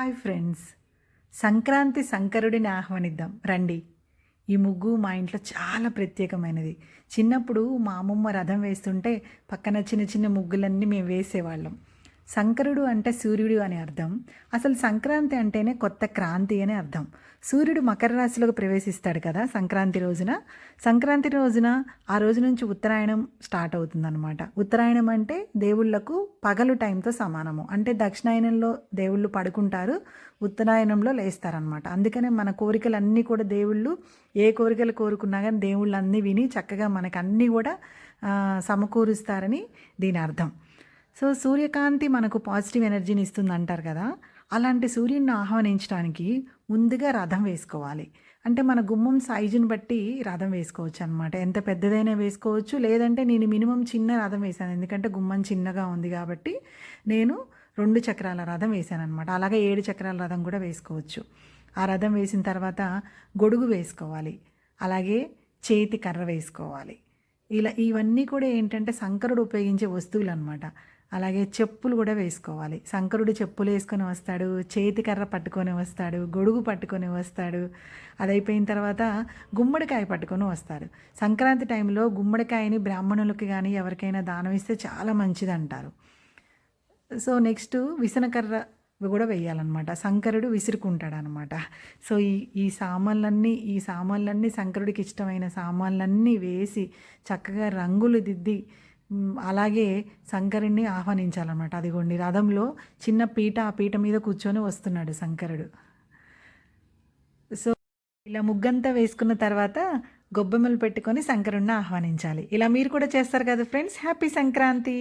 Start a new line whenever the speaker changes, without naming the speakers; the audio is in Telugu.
Hi friends. సంక్రాంతి శంకరుడిని ఆహ్వానిద్దాం. రండి. ఈ ముగ్గు మా ఇంట్లో చాలా ప్రత్యేకమైనది. చిన్నప్పుడు మా అమ్మమ్మ రథం వేస్తుంటే పక్కన చిన్న చిన్న ముగ్గులన్నీ మేము వేసేవాళ్ళం. శంకరుడు అంటే సూర్యుడు అని అర్థం. అసలు సంక్రాంతి అంటేనే కొత్త క్రాంతి అని అర్థం. సూర్యుడు మకర రాశిలోకి ప్రవేశిస్తాడు కదా సంక్రాంతి రోజున. సంక్రాంతి రోజున ఆ రోజు నుంచి ఉత్తరాయణం స్టార్ట్ అవుతుందన్నమాట. ఉత్తరాయణం అంటే దేవుళ్ళకు పగలు టైంతో సమానము. అంటే దక్షిణాయనంలో దేవుళ్ళు పడుకుంటారు ఉత్తరాయణంలో లేస్తారనమాట అందుకనే మన కోరికలన్నీ కూడా దేవుళ్ళు ఏ కోరికలు కోరుకున్నా కానీ దేవుళ్ళు అన్నీ విని చక్కగా మనకు అన్నీ కూడా సమకూరుస్తారని దీని అర్థం. సో సూర్యకాంతి మనకు పాజిటివ్ ఎనర్జీని ఇస్తుంది అంటారు కదా అలాంటి సూర్యుడిని ఆహ్వానించడానికి ముందుగా రథం వేసుకోవాలి. అంటే మన గుమ్మం సైజుని బట్టి రథం వేసుకోవచ్చు అనమాట ఎంత పెద్దదైనా వేసుకోవచ్చు లేదంటే నేను మినిమం చిన్న రథం వేశాను. ఎందుకంటే గుమ్మం చిన్నగా ఉంది కాబట్టి నేను రెండు చక్రాల రథం వేశాను అనమాట అలాగే ఏడు చక్రాల రథం కూడా వేసుకోవచ్చు. ఆ రథం వేసిన తర్వాత గొడుగు వేసుకోవాలి. అలాగే చేతి కర్ర వేసుకోవాలి. ఇలా ఇవన్నీ కూడా ఏంటంటే శంకరుడు ఉపయోగించే వస్తువులు అనమాట అలాగే చెప్పులు కూడా వేసుకోవాలి. శంకరుడు చెప్పులు వేసుకొని వస్తాడు చేతికర్ర పట్టుకొని వస్తాడు గొడుగు పట్టుకొని వస్తాడు. అది అయిపోయిన తర్వాత గుమ్మడికాయ పట్టుకొని వస్తాడు సంక్రాంతి టైంలో గుమ్మడికాయని బ్రాహ్మణులకి కానీ ఎవరికైనా దానం ఇస్తే చాలా మంచిది అంటారు సో నెక్స్ట్ విసనకర్ర కూడా వేయాలన్నమాట. శంకరుడు విసురుకుంటాడు అనమాట సో ఈ ఈ సామాన్లన్నీ ఈ సామాన్లన్నీ శంకరుడికి ఇష్టమైన సామాన్లన్నీ వేసి చక్కగా రంగులు దిద్ది అలాగే శంకరుణ్ణి ఆహ్వానించాలన్నమాట. అదిగోండి రథంలో చిన్న పీట ఆ పీట మీద కూర్చొని వస్తున్నాడు శంకరుడు. సో ఇలా ముగ్గంతా వేసుకున్న తర్వాత గొబ్బెమ్మలు పెట్టుకొని శంకరుణ్ణి ఆహ్వానించాలి. ఇలా మీరు కూడా చేస్తారు కదా ఫ్రెండ్స్? హ్యాపీ సంక్రాంతి!